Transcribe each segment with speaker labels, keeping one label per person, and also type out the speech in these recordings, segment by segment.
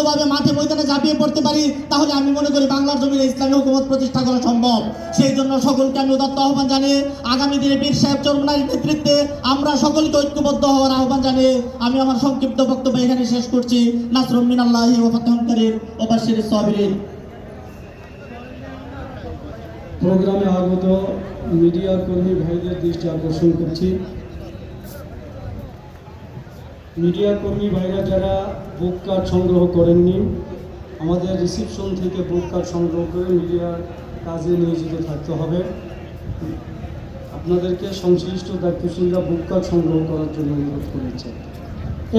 Speaker 1: ঐক্যবদ্ধভাবে মাঠে ময়দানে ঝাঁপিয়ে পড়তে পারি, তাহলে আমি মনে করি বাংলার জমিনে ইসলামী হুকুমত প্রতিষ্ঠা করা সম্ভব। সেই জন্য সকলকে আমি উদাত্ত আহ্বান জানিয়ে, আগামী দিনে পীর সাহেব চরমনার নেতৃত্বে আমরা সকলকে ঐক্যবদ্ধ হওয়ার আহ্বান জানিয়ে আমি আমার সংক্ষিপ্ত বক্তব্য এখানে শেষ করছি। নাসরুম মিনাল্লাহি ওয়া ফাতহুন করিম ওয়া বাশশিরিস সাবিরিন।
Speaker 2: প্রোগ্রামে আগত মিডিয়া কর্মী ভাইদের দৃষ্টি আকর্ষণ করছি। মিডিয়া কর্মী ভাইরা যারা বুক কার্ড সংগ্রহ করেননি, আমাদের রিসিপশন থেকে বুক কার্ড সংগ্রহ করে মিডিয়ার কাজে নিয়োজিত থাকতে হবে। আপনাদেরকে সংশ্লিষ্ট দায়িত্বশীলরা বুক কার্ড সংগ্রহ করার জন্য অনুরোধ করেছে।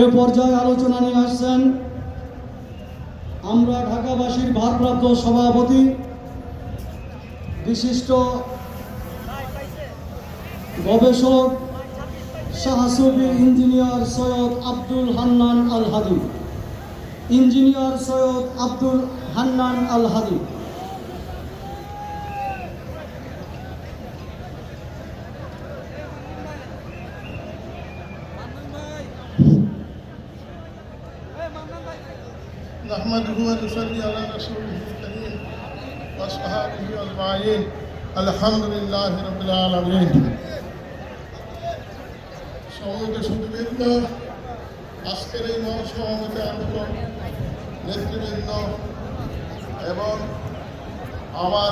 Speaker 2: এ পর্যায়ে আলোচনা নিয়ে আসছেন আমরা ঢাকাবাসীর ভারপ্রাপ্ত সভাপতি, বিশিষ্ট গবেষক শাহসুবি ইঞ্জিনিয়ার সৈয়দ আব্দুল হান্নান আল হাদি ইঞ্জিনিয়ার সৈয়দ আব্দুল হান্নান আল হাদি
Speaker 3: نحمده ونصلي على رسوله الكريم واصحابه اجمعين الحمد لله رب العالمين সমবেত সুদীবৃন্দ আজকের এই মহাসমাবেতে আগত নেতৃবৃন্দ এবং আমার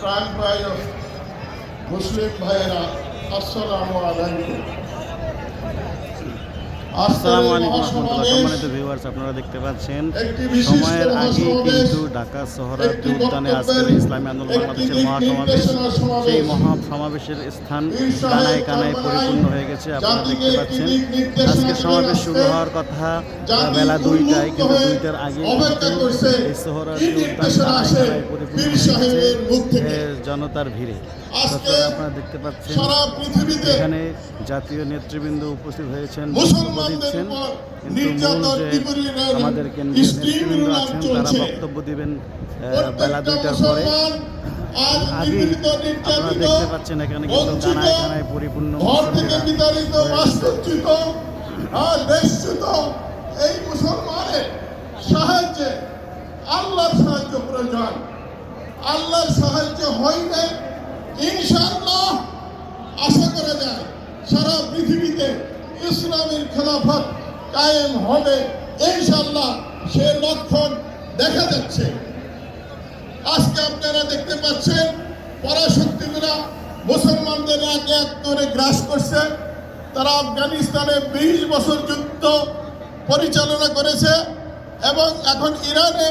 Speaker 3: প্রাণপ্রায় মুসলিম ভাইয়েরা আসসালামু আলাইকুম।
Speaker 4: আসসালামু আলাইকুম রহমতুল্লাহ। সম্মানিত ভিউয়ার্স আপনারা দেখতে পাচ্ছেন সময়ের আগে কিন্তু ঢাকা শহরার্থী উদ্যানে আজকের ইসলামী আন্দোলন বাংলাদেশের মহাসমাবেশ
Speaker 3: সমাবেশ।
Speaker 4: সেই মহা সমাবেশের স্থান কানায় কানায় পরিপূর্ণ হয়ে গেছে আপনারা দেখতে পাচ্ছেন। আজকে সমাবেশ শুরু হওয়ার কথা বেলা দুইটায় কিন্তু দুইটার আগে এই শহরার্থী উদ্যান কানায় কানায় পরিপূর্ণ হয়ে? এ, জনতার ভিড়ে। আপনারা দেখতে পাচ্ছেন এখানে জাতীয় নেতৃবৃন্দ উপস্থিত হয়েছেন দিচ্ছেন। কিন্তু মূল যে আমাদের কেন্দ্রীয় নেতৃবৃন্দ আছেন তারা বক্তব্য দিবেন বেলা দুইটার পরে।
Speaker 3: নিপীড়িত,
Speaker 4: আপনারা দেখতে পাচ্ছেন এখানে কিন্তু কানায় কানায় পরিপূর্ণ
Speaker 3: এই মুসলমানের সাহায্যে আল্লাহর সাহায্য প্রয়োজন। আল্লাহর সাহায্য হইলে ইনশাআল্লাহ আশা করা যায় সারা পৃথিবীতে ইসলামের খেলাফত কায়েম হবে, ইনশাআল্লাহ সে লক্ষণ দেখা যাচ্ছে। আজকে আপনারা দেখতে পাচ্ছেন পরাশক্তিগুলা মুসলমানদের এক এক করে গ্রাস করছে। তারা আফগানিস্তানে বিশ বছর যুদ্ধ পরিচালনা করেছে এবং এখন ইরানে